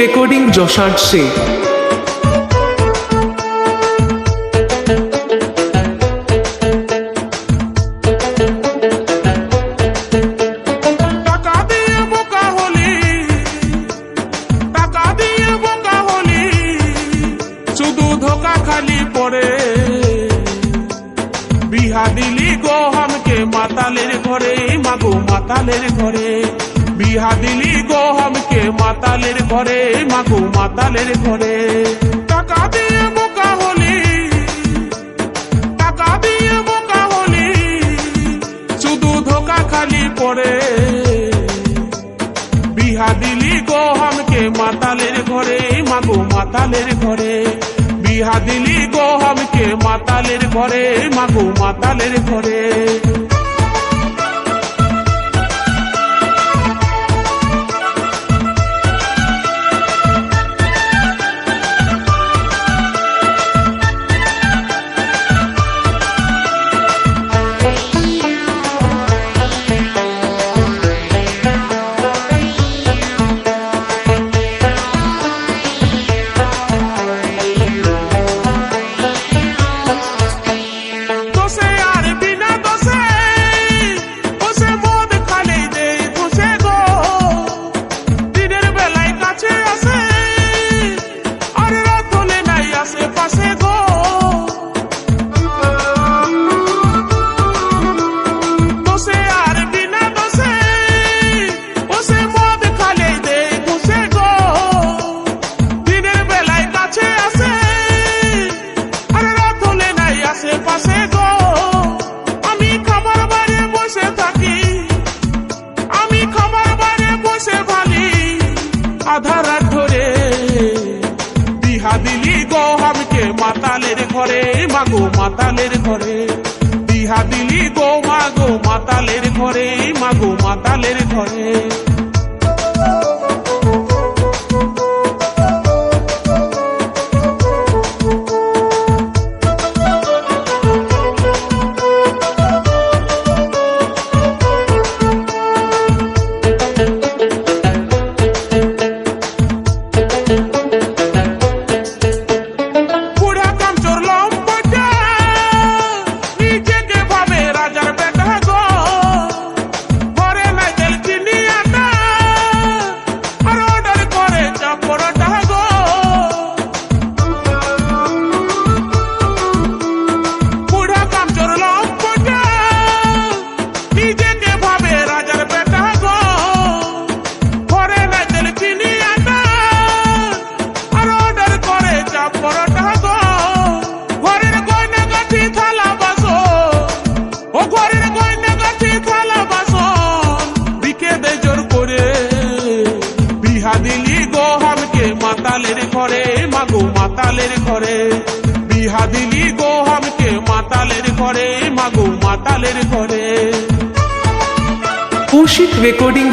Recording যশার সে মাতালের ঘরে মাগো মাতালের ঘরে। বিহা দিলি গো আমকে মাতালের ঘরে, মাগো মাতালের ঘরে। টাকা দিয়ে বোকা হলি, টাকা দিয়ে বোকা হলি, শুধু ধোকা খালি পড়ে। বিহা দিলি গো আমকে মাতালের ঘরে, মাগো মাতালের ঘরে। বিহা দিলি গো আমকে মাতালের ঘরে, মাগো মাতালের ঘরে।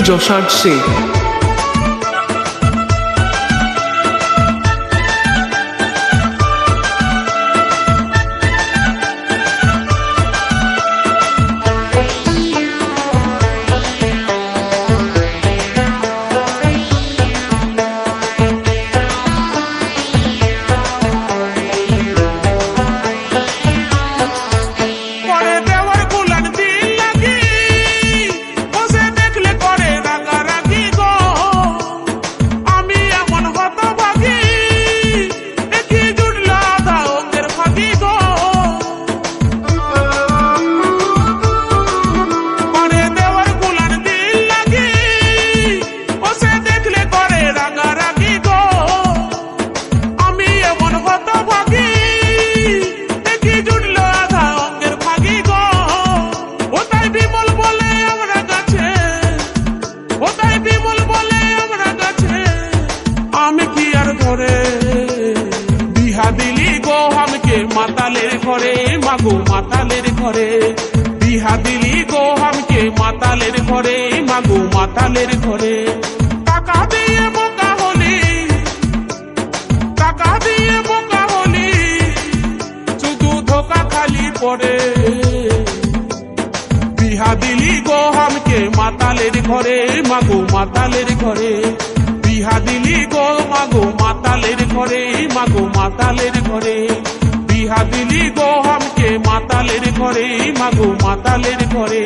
যশার শেখ গো মাতালের ঘরে। টাকা দিয়ে বোকা হলি, টাকা দিয়ে বোকা হলি, শুধু ধোকা খালি পড়ে। বিহা দিলি গো আমকে মাতালের ঘরে, মাগো মাতালের ঘরে। বিহা দিলি গো, মাগো মাতালের ঘরে, মাগো মাতালের ঘরে। বিহা দিলি গো আমকে মাতালের ঘরে, মাগো মাতালের ঘরে।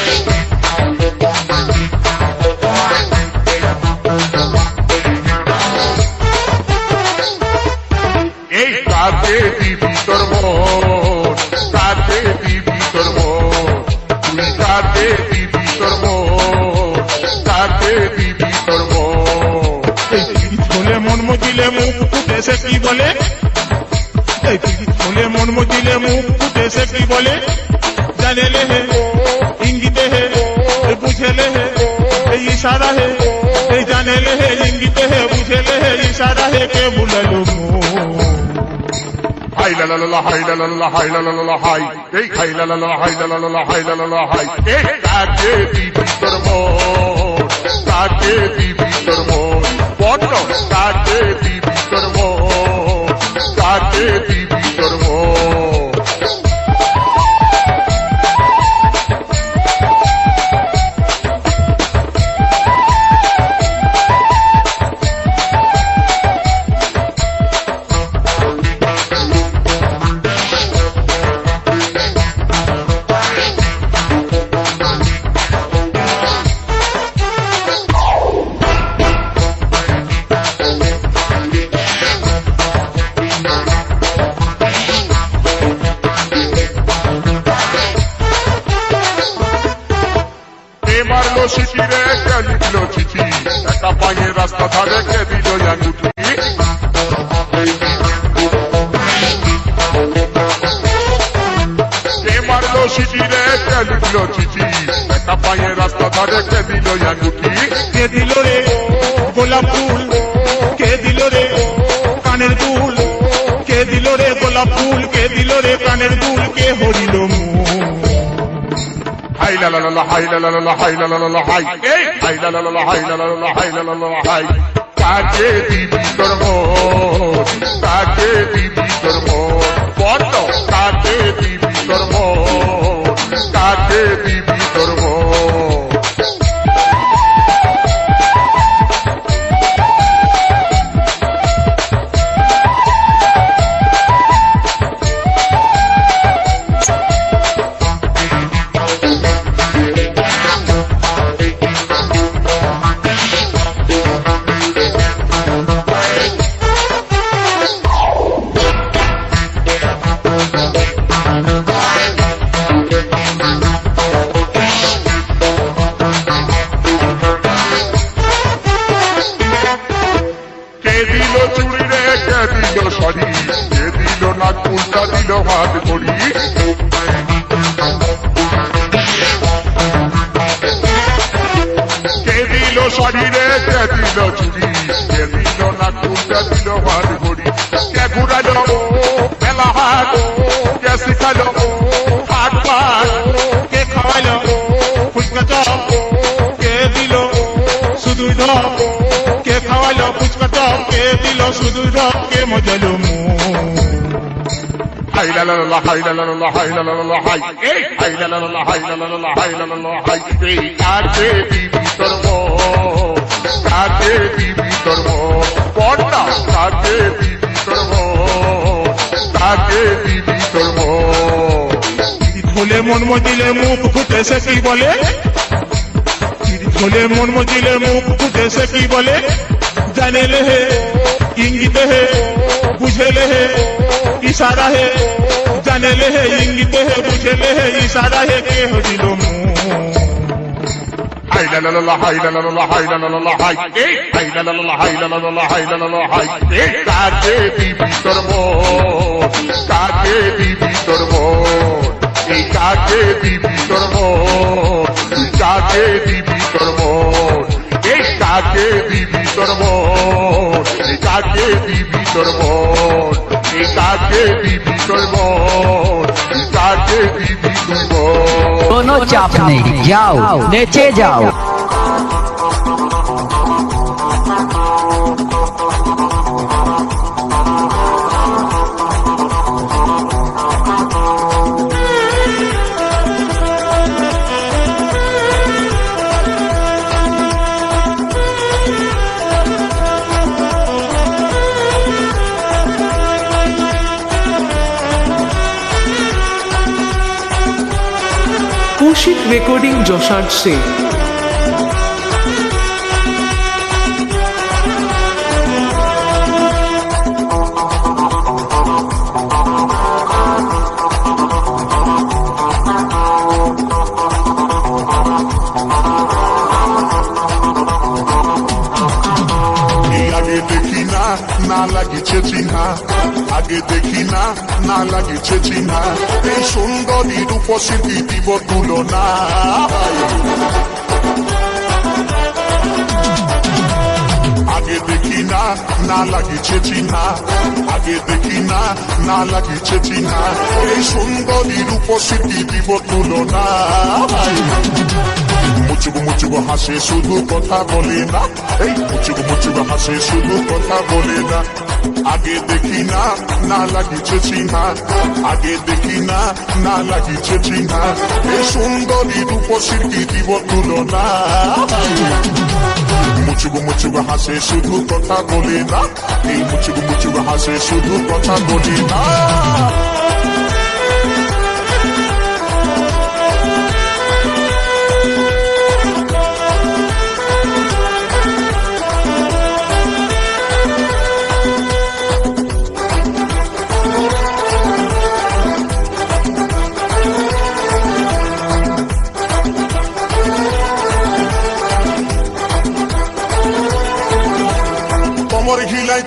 মুখ ফুটে সে কি বলে হলে মন মজিলে মুখ ফুটে সে কি বলে জানে হে ইঙ্গিতে হে এই বুঝে হে এই ইশারা হে এই জানে হে ইঙ্গিতে হে বুঝেলে হে ইশারা হে কে বুলালো হাই লা লা হাই লা লা হাই লা লা হাই এই হাই লা লা হাই লা লা হাই লা লা হাই কাজে দিবি তোর মন কাজে দিবি তোর মন কাজে দিবি তোর মন কাজে দিবি কে মারলো সিটি রে কে লিখলো চিঠি একা পায়ে রাস্তা ধারে কে দিল আঙুঠি কে দিল রে গোলাপ ফুল কে দিল রে মন হাই লা হাই লা হাই হাই হাই হাই লা হাই লা, হাই কাকে দিবি তোর মন কাকে দিবি তোর মন। বড় কাকে হাত ঘড়ি কে দিল শাড়ি রে কে দিল চুড়ি কে দিল না কুলটা দিল হাত ঘড়ি কে ঘুরালো মেলা হাত কে শিখালো হাট পাট কে খাওয়াইলো ফুচকা চপ কে দিল, শুধু ঢপ কে খাওয়াইলো ফুচকা চপ কে দিল শুধু ঢপ কে মজালো মন কাকে দিবি তোর মন কাকে দিবি তোর মন বড়টা দিবি তোর মন কাকে দিবি তোর মন মন মজিলে মুখ ফুটে সে কি বলে? পিড়িত মন মজিলে মুখ ফুটে সে কি বলে? জানে লে হে, ইঙ্গিতে হে বুঝে লে হে। ইশারা হে জানে হে ইঙ্গিতে হে বুঝে হে ইশারা হে কে হরিল মন হাই লা লা লা হাই লা লা লা হাই লা লা লা হাই এই হাই লা লা লা তোর মন মন এই কাকে দিবি তোর মন কাকে দিবি তোর মন কাকে দিবি তোর মন কাকে দিবি তোর মন কাকে দিবি তোর মন কাকে দিবি তোর মন চাপ নেই, যাও, নেচে যাও। রেকর্ডিং যশার আগে দেখি না না লাগিছে চিহ্না এই সুন্দরী রূপসী দিব তুলনা। আগে দেখি না না লাগিছে চিহ্না আগে দেখি না না লাগিছে চিহ্না এই সুন্দরী দিব তুলনা। মুচুক মুচুক হাসে, শুধু কথা বলে না। এই মুচুক মুচুক হাসে, শুধু কথা বলে না। আগে দেখি না না লাগিছে চিহ্না আগে দেখি না না লাগিছে চিহ্না এই সুন্দরী রূপসীর কি দিব তুলনা? মুচুক মুচুক হাসে, শুধু কথা বলে না। এই মুচুক মুচুক হাসে, শুধু কথা বলে না।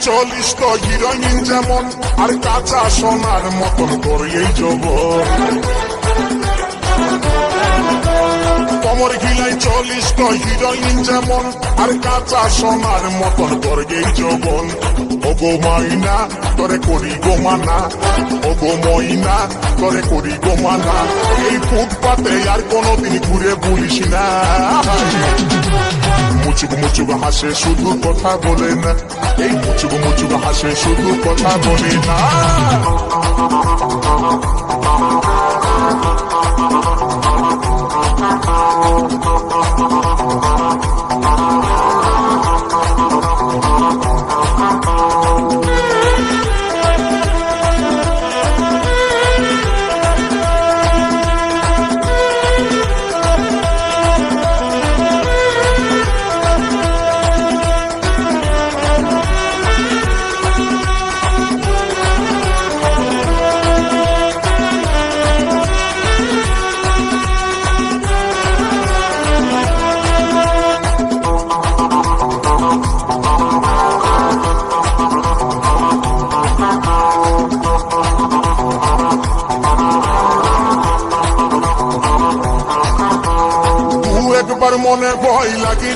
চলিস তো হিরোইন যেমন, আর কাঁচা সোনার মতন করে এই জগৎ কমর ঘিলাই চলিস তো হিরোইন যেমন, আর কাঁচা সোনার মতন করে এই জগন ও গো মাইনা তোরে করি গো মানা। ও গো মইনা তোরে করি গো মানা। এই ফুটপাতে আর কোনোদিন ঘুরে বলিস না। হাসে শুধু কথা বলে না। এই মুচুক মুচুক হাসে শুধু কথা বলে না। দু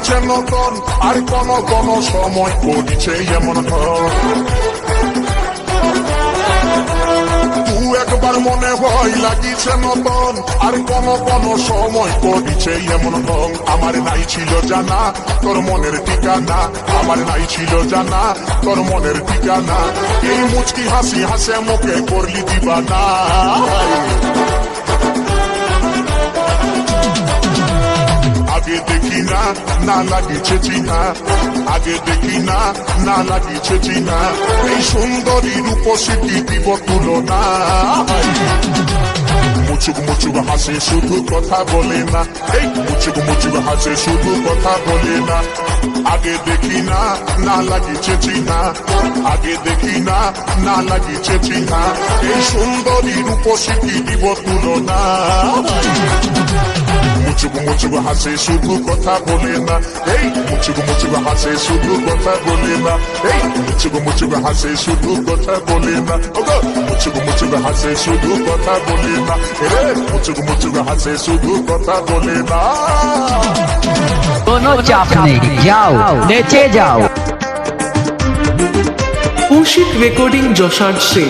লাগিছে নতন, আর কোন কোন সময় করিছে এমন হয় দু একবার মনে ভয় লাগিছে নতন, আর কোন কোন সময় করিছে এমন রং আমার নাই ছিল জানা, তোর মনের ঠিকানা। আমার নাই ছিল জানা, তোর মনের ঠিকানা। এই মুচকি হাসি হাসে মুখে করলি দিবানা। আগে দেখি না না লাগিছে চিনা আগে দেখি না না লাগিছে চিনা এই সুন্দরী রূপসী দিব তুলনা মুচুক মুচুক হাসে শুধু কথা বলে না এই মুচুক মুচুক হাসে শুধু কথা বলে না আগে দেখি না না লাগিছে চিনা আগে দেখি না না লাগিছে চিনা এই সুন্দরী রূপসী দিব তুলনা মুচুক মুচুক হাসে শুধু কথা বলে না এই মুচুক মুচুক হাসে শুধু কথা বলে না এই মুচুক মুচুক হাসে শুধু কথা বলে না ওগো মুচুক মুচুক হাসে শুধু কথা বলে না রে মুচুক মুচুক হাসে শুধু কথা বলে না কোনো চাপ নেই। যাও নেচে যাও। কৌশিক রেকর্ডিং যশার সে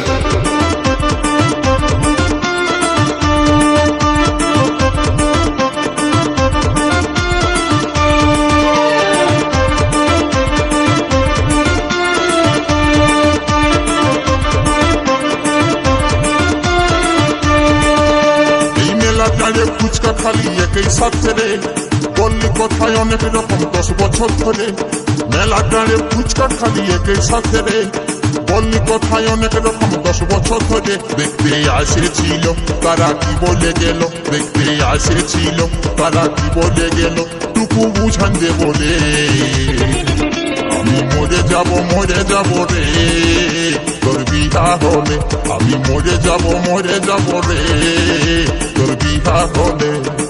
একই সাথে রে বললি কথায় অনেক রকম দশ বছর ধরে। মেলা টানে ফুচকা খালি একই সাথে রে। বললি কথায় অনেক রকম দশ বছর ধরে। দেখতে আসেছিল, তারা কি বলে গেল? দেখতে আসেছিল, তারা কি বলে গেল? টুকু বুঝান দে বলে। আমি মরে যাব মরে যাব রে। তোর বিহা হলে আমি মরে যাব মরে যাব রে। তোর বিহা হলে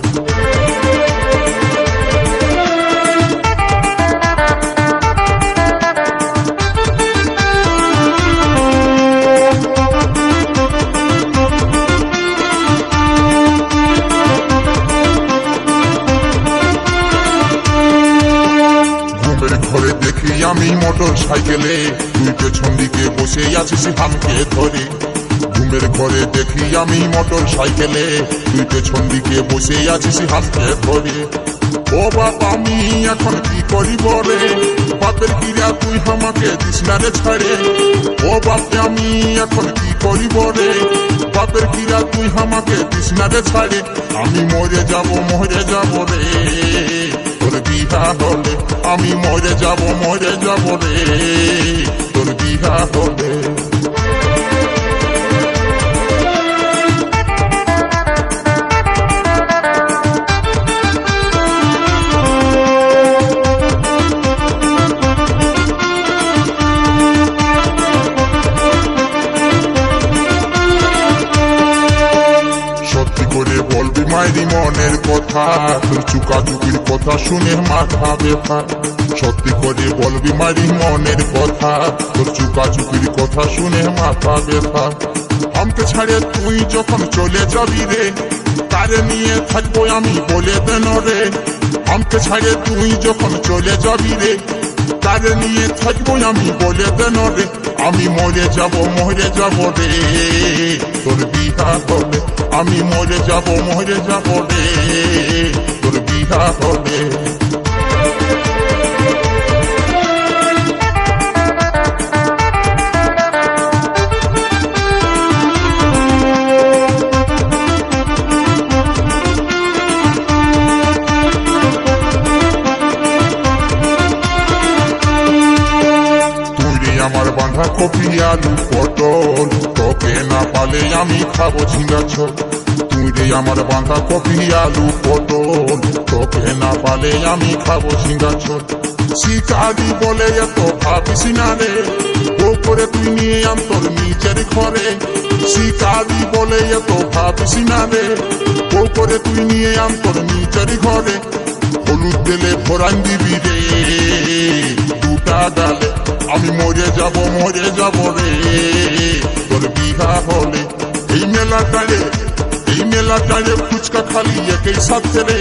সাইকেলে তুই পেছন দিকে বসে আছিস হামকে ধরে। ঘুমের ঘরে দেখি আমি মোটর সাইকেলে তুই পেছন দিকে বসে আছিস হামকে ধরে। ও বাপ, আমি এখন কি করিব রে? বাপের কিরা তুই আমাকে দিস না রে ছাড়ে। ও বাপ, আমি এখন কি করিব রে? বাপের কিরা তুই আমাকে দিস না রে ছাড়ে। আমি মরে যাব মরে যাব রে। তোর বিহা হলে আমি মরে যাব মরে যাব রে। তোর বিহা হলে চুকাচুকির কথা শুনে মাথা ব্যথা। সত্যি করে বলবি মারি মনের কথা তোর চুকাচুকির কথা শুনে মাথা ব্যথা। আমাকে ছাড়ে তুই যখন চলে যাবি রে, তারে নিয়ে থাকব আমি বলে দেন রে। আমাকে ছাড়ে তুই যখন চলে যাবি রে, তারে নিয়ে থাকব আমি বলে দেন রে। আমি মরে যাব মরে যাব রে। তোর বিহা হলে আমি মরে যাব মরে যাব রে। তোর বিহা হলে আমার বাঁধা কপি আলু পটল। না পালে আমি খাব ঝিঙ্গা ছোট তুই রে আমার বাঁধা কপি আলু পটল, তোকে না পালে আমি খাব ঝিঙ্গা ছোট শিকারি বলে এত ভাবিস না রে ও করে তুই নিয়ে আম তোর ঘরে। শিকারি বলে এত ভাবিস না রে ও করে তুই নিয়ে আম তোর নিজের ঘরে। হলুদ তেলে ভরান দিবি রে, দুটা ডালে আমি মরে যাব মরে যাব রে। তোর বিহা হলে এই মেলাটারে এই মেলাটারে ফুচকা খালি একই সাথে রে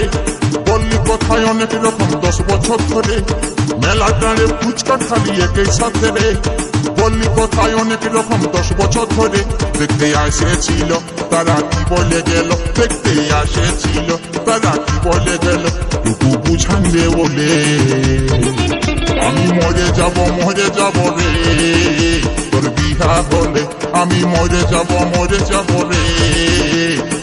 বললি কথায় অনেক রকম দশ বছর ধরে মেলাটারে ফুচকা খালি একই সাথে রে বললি কথায় অনেক রকম দশ বছর ধরে দেখতে আসেছিল তারা কি বলে গেল দেখতে আসেছিল তারা কি বলে গেল টুকু বুঝান দে বলে আমি মরে যাব মরে যাব রে তোর বিহা হলে আমি মরে যাব মরে যাব রে।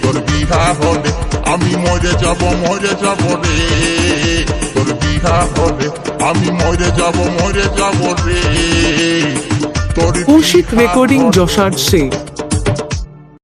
তোর বিহা হলে আমি মরে যাব মরে যাব রে। তোর বিহা হলে আমি মরে যাব মরে যাব রে। তোর কৌশিক রেকর্ডিং যশার শেখ